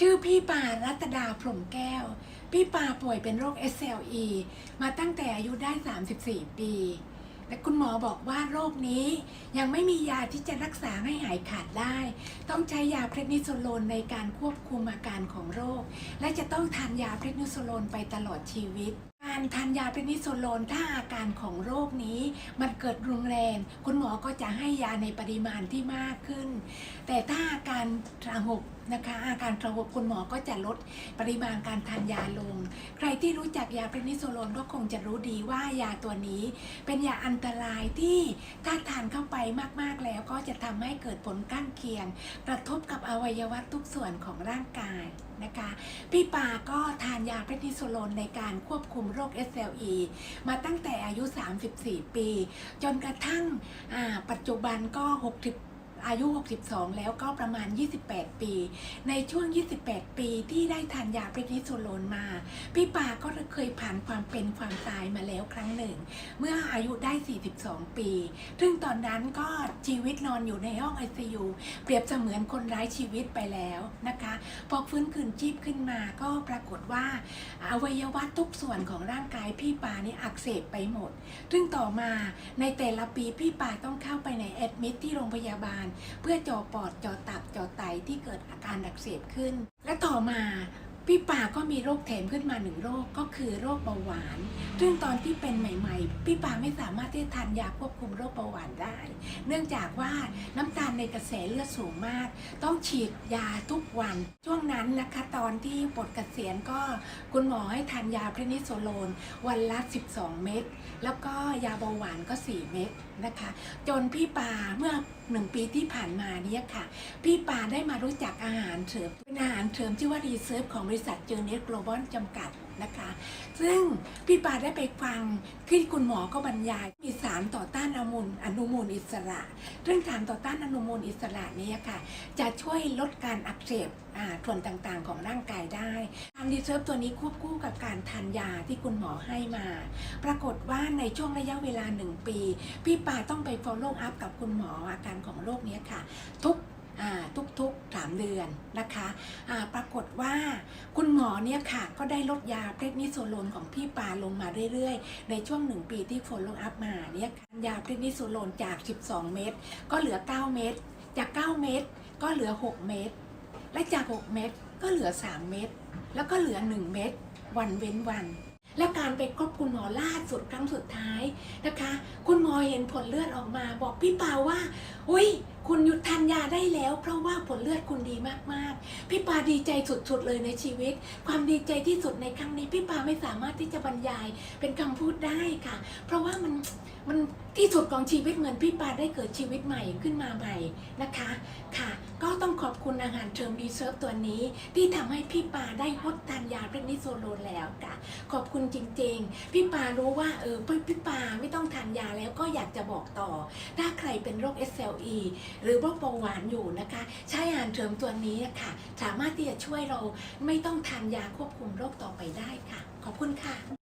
ชื่อพี่ปารัตดาพรมแก้ว พี่ปาป่วยเป็นโรค SLE มาตั้งแต่อายุได้ 34 ปี และคุณหมอบอกว่าโรคนี้ยังไม่มียาที่จะรักษาให้หายขาดได้ ต้องใช้ยาเพรดนิโซโลนในการควบคุมอาการของโรค และจะต้องทานยาเพรดนิโซโลนไปตลอดชีวิต การทานยาเพรดนิโซโลนถ้าอาการของโรคนี้มันเกิดรุนแรง คุณหมอก็จะให้ยาในปริมาณที่มากขึ้น แต่ถ้าอาการสงบนะคะ อาการสงบคุณหมอก็จะลดปริมาณการทานยาลง ใครที่รู้จักยาเพรนิโซโลนก็คงจะรู้ดีว่ายาตัวนี้ เป็นยาอันตรายที่ถ้าทานเข้าไปมากๆแล้วก็จะทำให้เกิดผลข้างเคียง กระทบกับอวัยวะทุกส่วนของร่างกายนะคะ พี่ปาก็ทานยาเพรนิโซโลนในการควบคุมโรค SLE มาตั้งแต่อายุ 34 ปี จนกระทั่งปัจจุบันก็ 60 อายุ 62 แล้วก็ประมาณ 28 ปี ในช่วง 28 ปีที่ได้ทานยาเพรนิโซโลนมา พี่ปาก็เคยผ่านความเป็นความตายมาแล้วครั้งหนึ่ง เมื่ออายุได้ 42 ปี ซึ่งตอนนั้นก็ชีวิตนอนอยู่ในห้อง ICU เปรียบเสมือนคนไร้ชีวิตไปแล้วนะคะ พอฟื้นคืนชีพขึ้นมาก็ปรากฏว่าอวัยวะทุกส่วนของร่างกายพี่ปานี่อักเสบไปหมด ซึ่งต่อมาในแต่ละปีพี่ปาต้องเข้าไปในแอดมิทที่โรงพยาบาลเพื่อจอปอดจอตับจอไตที่เกิดอาการอักเสบขึ้น และต่อมาพี่ป่าก็มีโรคแถมขึ้นมาหนึ่งโรคก็คือโรคเบาหวาน ซึ่งตอนที่เป็นใหม่ๆ พี่ป่าไม่สามารถที่จะทานยาควบคุมโรคเบาหวานได้ เนื่องจากว่าน้ำตาลในกระแสเลือดสูงมาก ต้องฉีดยาทุกวัน ช่วงนั้นนะคะตอนที่ปลดกเกษียณก็คุณหมอให้ทานยาพรนิโซโลน วันละ 12 เม็ดแล้วก็ยาเบาหวานก็ 4 เม็ดนะคะ จนพี่ป่าเมื่อ หนึ่งปีที่ผ่านมาเนี่ยค่ะ พี่ปาได้มารู้จักอาหารเสริมเป็นอาหารเสริมชื่อว่ารีเซิร์ฟของบริษัทเจอเนสโกลบอลจำกัด นะคะ ซึ่งพี่ปาได้ไปฟังที่คุณหมอก็บรรยาย มีสารต่อต้านอนุมูลอนุมูลอิสระ เรื่องสารต่อต้านอนุมูลอิสระนี้ค่ะ จะช่วยลดการอักเสบอ่าส่วนต่างๆ ของร่างกายได้การรีเซิร์ฟตัวนี้ควบคู่กับการทานยาที่คุณหมอให้มา ปรากฏว่าในช่วงระยะเวลาหนึ่งปี พี่ปาต้องไป follow up กับคุณหมออาการของโรคนี้ค่ะ ทุกอ่าทุก ๆสามเดือนนะคะอ่าปรากฏว่าคุณหมอเนี่ยค่ะก็ได้ลดยาเพรดนิโซโลนของพี่ปาลงมาเรื่อยๆ ในช่วงหนึ่งปีที่ follow up มาเนี่ยค่ะยาเพรดนิโซโลนจาก 12 เม็ดก็เหลือ 9 เม็ดจาก 9 เม็ดก็เหลือ 6 เม็ดและจาก 6 เม็ดก็เหลือ 3 เม็ดแล้วก็เหลือ 1 เม็ดวันเว้นวันแล้วการไปคบคุณหมอล่าสุดครั้งสุดท้ายนะคะ คุณหมอเห็นผลเลือดออกมา บอกพี่ปาว่า อุ้ยคุณหยุดทานยาได้แล้ว เพราะว่าผลเลือดคุณดีมากๆ พี่ปาดีใจสุดๆเลยในชีวิต ความดีใจที่สุดในครั้งนี้พี่ปาไม่สามารถที่จะบรรยายเป็นคำพูดได้ค่ะ เพราะว่ามันมันที่สุดของชีวิตเหมือนพี่ปาได้เกิดชีวิตใหม่ขึ้นมาใหม่นะคะค่ะ ก็ต้องขอบคุณอาหารเทอมดีเซิร์ฟตัวนี้ ที่ทำให้พี่ปาได้งดทานยาเรนิโซโลแล้วค่ะ ขอบคุณจริง ๆ พี่ปารู้ว่าเออพี่ปาไม่ อยากจะบอกต่อ ถ้าใครเป็นโรค SLE หรือโรคเบาหวานอยู่นะคะ ใช้อาหารเสริมตัวนี้นะคะสามารถที่จะช่วยเราไม่ต้องทานยาควบคุมโรคต่อไปได้ค่ะ ขอบคุณค่ะ